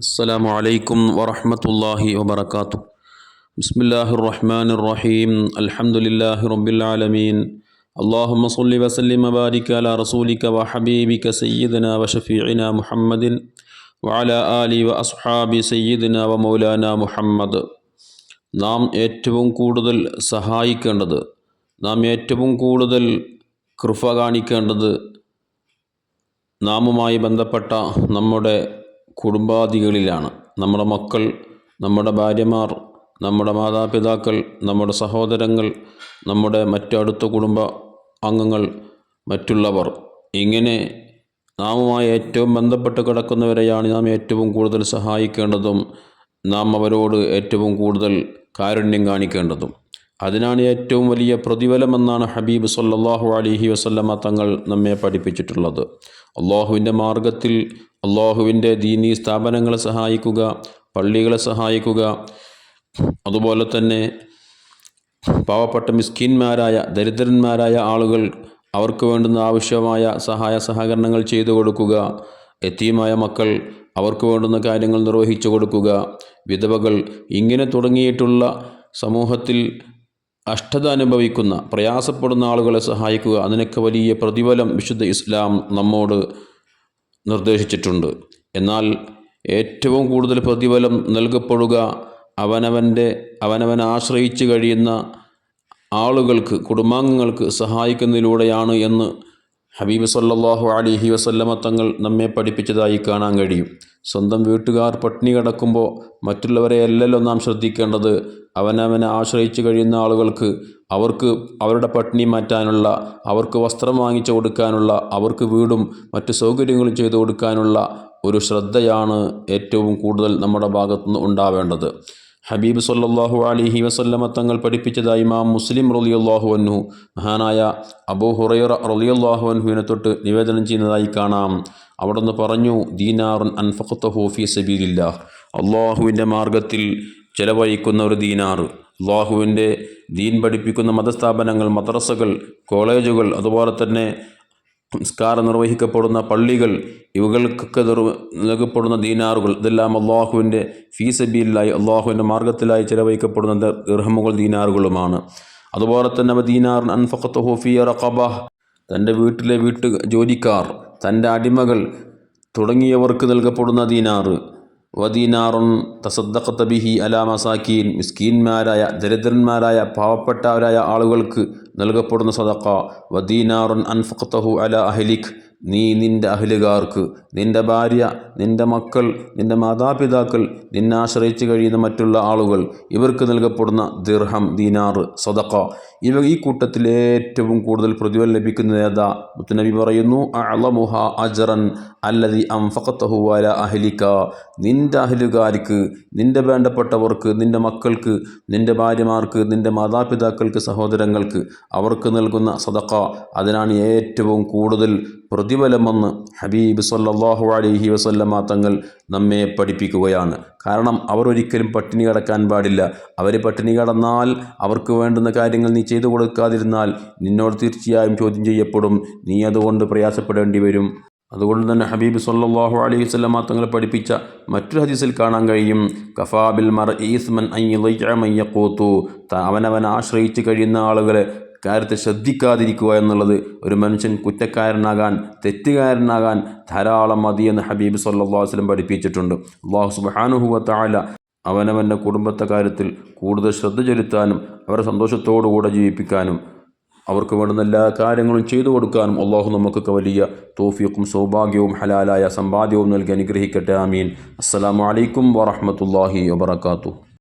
السلام عليكم ورحمة الله وبركاته بسم الله الرحمن الرحيم الحمد لله رب العالمين اللهم صل وسلم وبارك على رسولك وحبيبك سيدنا وشفيعنا محمد وعلى آله وأصحاب سيدنا ومولانا محمد നാം ഏറ്റവും കൂടുതൽ സഹായിക്കേണ്ടത് നാം ഏറ്റവും കൂടുതൽ കൃപ കാണിക്കേണ്ടത് നാമുമായി ബന്ധപ്പെട്ട നമ്മുടെ കുടുംബാദികളിലാണ്. നമ്മുടെ മക്കൾ നമ്മുടെ ഭാര്യമാർ നമ്മുടെ മാതാപിതാക്കൾ നമ്മുടെ സഹോദരങ്ങൾ നമ്മുടെ മറ്റടുത്ത കുടുംബ അംഗങ്ങൾ മറ്റുള്ളവർ. ഇങ്ങനെ നാമുമായി ഏറ്റവും ബന്ധപ്പെട്ട് കിടക്കുന്നവരെയാണ് നാം ഏറ്റവും കൂടുതൽ സഹായിക്കേണ്ടതും നാം അവരോട് ഏറ്റവും കൂടുതൽ കാരുണ്യം കാണിക്കേണ്ടതും. അതിനാണ് ഏറ്റവും വലിയ പ്രതിഫലമെന്നാണ് ഹബീബ് സല്ലാഹു അലൈഹി വസല്ലമ തങ്ങൾ നമ്മെ പഠിപ്പിച്ചിട്ടുള്ളത്. അള്ളാഹുവിന്റെ മാർഗത്തിൽ അള്ളാഹുവിന്റെ ദീനീ സ്ഥാപനങ്ങളെ സഹായിക്കുക പള്ളികളെ സഹായിക്കുക. അതുപോലെ തന്നെ പാവപ്പെട്ട മിസ്കിന്മാരായ ദരിദ്രന്മാരായ ആളുകൾ അവർക്ക് വേണ്ടുന്ന ആവശ്യമായ സഹായ സഹകരണങ്ങൾ ചെയ്തു കൊടുക്കുക. എത്തിയുമായ മക്കൾ അവർക്ക് വേണ്ടുന്ന കാര്യങ്ങൾ നിർവഹിച്ചു കൊടുക്കുക. വിധവകൾ ഇങ്ങനെ തുടങ്ങിയിട്ടുള്ള സമൂഹത്തിൽ അഷ്ടത അനുഭവിക്കുന്ന പ്രയാസപ്പെടുന്ന ആളുകളെ സഹായിക്കുക. അതിനൊക്കെ വലിയ പ്രതിഫലം വിശുദ്ധ ഇസ്ലാം നമ്മോട് നിർദ്ദേശിച്ചിട്ടുണ്ട്. എന്നാൽ ഏറ്റവും കൂടുതൽ പ്രതിഫലം നൽകപ്പെടുക അവനവന്റെ അവനവൻ ആശ്രയിച്ച് കഴിയുന്ന ആളുകൾക്ക് കുടുംബാംഗങ്ങൾക്ക് സഹായിക്കുന്നതിലൂടെയാണ് എന്ന് ഹബീബ് സല്ലാഹു അലിഹി വസല്ലമ തങ്ങൾ നമ്മെ പഠിപ്പിച്ചതായി കാണാൻ കഴിയും. സ്വന്തം വീട്ടുകാർ പട്ടിണി കിടക്കുമ്പോൾ മറ്റുള്ളവരെ അല്ലല്ലോ നാം ശ്രദ്ധിക്കേണ്ടത്. അവനവനെ ആശ്രയിച്ചു കഴിയുന്ന ആളുകൾക്ക് അവർക്ക് അവരുടെ പട്ടിണി മാറ്റാനുള്ള അവർക്ക് വസ്ത്രം വാങ്ങിച്ചു കൊടുക്കാനുള്ള അവർക്ക് വീടും മറ്റു സൗകര്യങ്ങളും ചെയ്തു കൊടുക്കാനുള്ള ഒരു ശ്രദ്ധയാണ് ഏറ്റവും കൂടുതൽ നമ്മുടെ ഭാഗത്തുനിന്ന് ഉണ്ടാവേണ്ടത്. ഹബീബ് സല്ലാഹു അലിഹി വസല്ലമ തങ്ങൾ പഠിപ്പിച്ചതായി ഇമാം മുസ്ലിം റളിയല്ലാഹു അൻഹു മഹാനായ അബൂ ഹുറൈറ റളിയല്ലാഹു അൻഹുവിനെ തൊട്ട് നിവേദനം ചെയ്യുന്നതായി കാണാം. അവിടുന്ന് പറഞ്ഞു ദീനാറുൻ അൻഫഖത്തഹു ഫീ സബീലില്ല അള്ളാഹുവിന്റെ മാർഗത്തിൽ ചെലവഴിക്കുന്ന ഒരു ദീനാറ് അള്ളാഹുവിന്റെ ദീൻ പഠിപ്പിക്കുന്ന മതസ്ഥാപനങ്ങൾ മദ്രസകൾ കോളേജുകൾ അതുപോലെ തന്നെ സംസ്കാരം നിർവഹിക്കപ്പെടുന്ന പള്ളികൾ ഇവകൾക്കൊക്കെ നൽകപ്പെടുന്ന ദീനാറുകൾ ഇതെല്ലാം അള്ളാഹുവിന്റെ ഫീസബിയിലായി അള്ളാഹുവിന്റെ മാർഗത്തിലായി ചിലവഴിക്കപ്പെടുന്ന ദീർഹമുകൾ ദീനാറുകളുമാണ്. അതുപോലെ തന്നെ അവ ദീനാർ അൻഫഖത്ത് ഹുഫിയ റഖബഹ് തന്റെ വീട്ടിലെ വീട്ടു ജോലിക്കാർ തന്റെ അടിമകൾ തുടങ്ങിയവർക്ക് നൽകപ്പെടുന്ന ദീനാറ്. വദീനാറുൻ തസദ്ദഖത്ത ബിഹി അലാ മസാക്കീൻ മിസ്കീന്മാരായ ദരിദ്രന്മാരായ പാവപ്പെട്ടവരായ ആളുകൾക്ക് നൽകപ്പെടുന്ന സദക്ക വദീനാറുൻ അൻഫഖത്തഹു അല അഹ്ലിഖ് നീ നിന്റെ അഹിലുകാർക്ക് നിന്റെ ഭാര്യ നിന്റെ മക്കൾ നിന്റെ മാതാപിതാക്കൾ നിന്നെ ആശ്രയിച്ച് കഴിയുന്ന മറ്റുള്ള ആളുകൾ ഇവർക്ക് നൽകപ്പെടുന്ന ദിർഹം ദീനാർ സദക്ക ഇവ ഈ കൂട്ടത്തിൽ ഏറ്റവും കൂടുതൽ പ്രതിഫലം ലഭിക്കുന്നത് ഏതാ? മുത്തുനബി പറയുന്നു അളമുഹ അജറൻ അല്ലതി അംഫഖത്തഹു അഹലിക്ക അഹ്ലിക്ക. നിന്റെ അഹിലുകാർക്ക് നിന്റെ വേണ്ടപ്പെട്ടവർക്ക് നിന്റെ മക്കൾക്ക് നിന്റെ ഭാര്യമാർക്ക് നിന്റെ മാതാപിതാക്കൾക്ക് സഹോദരങ്ങൾക്ക് അവർക്ക് നൽകുന്ന സദക്ക അതിനാണ് ഏറ്റവും കൂടുതൽ പ്രതിഫലമെന്ന് ഹബീബ് സല്ലാഹു അലഹി വസല്ലമ തങ്ങൾ നമ്മെ പഠിപ്പിക്കുകയാണ്. കാരണം അവർ ഒരിക്കലും പട്ടിണി കിടക്കാൻ പാടില്ല. അവർ പട്ടിണി കടന്നാൽ അവർക്ക് വേണ്ടുന്ന കാര്യങ്ങൾ നീ ചെയ്തു കൊടുക്കാതിരുന്നാൽ നിന്നോട് തീർച്ചയായും ചോദ്യം ചെയ്യപ്പെടും. നീ അതുകൊണ്ട് പ്രയാസപ്പെടേണ്ടി വരും. അതുകൊണ്ട് തന്നെ ഹബീബ് സല്ലാഹു അലൈഹി വസല്ലമ തങ്ങൾ പഠിപ്പിച്ച മറ്റൊരു ഹദീസിൽ കാണാൻ കഴിയും. കഫാബിൽ മർ ഈസ്മൻ അയ്യക്കൂത്തു അവനവൻ ആശ്രയിച്ച് കഴിയുന്ന ആളുകളെ കാര്യത്തെ ശ്രദ്ധിക്കാതിരിക്കുക എന്നുള്ളത് ഒരു മനുഷ്യൻ കുറ്റക്കാരനാകാൻ തെറ്റുകാരനാകാൻ ധാരാളം മതിയെന്ന് ഹബീബ് സല്ലാ വസ്ലം പഠിപ്പിച്ചിട്ടുണ്ട്. അള്ളാഹു സുബ്ഹാനഹു വതആല അവനവന്റെ കുടുംബത്തെ കാര്യത്തിൽ കൂടുതൽ ശ്രദ്ധ ചെലുത്താനും അവരെ സന്തോഷത്തോടുകൂടെ ജീവിപ്പിക്കാനും അവർക്ക് വേണ്ടുന്ന എല്ലാ കാര്യങ്ങളും ചെയ്തു കൊടുക്കാനും അള്ളാഹു നമുക്കൊക്കെ വലിയ തോഫിയക്കും സൗഭാഗ്യവും ഹലാലായ സമ്പാദ്യവും നൽകി അനുഗ്രഹിക്കട്ടെ. ആമീൻ. അസ്സാം വലൈക്കും വാഹമത്തല്ലാഹി വബറകാതുഹു.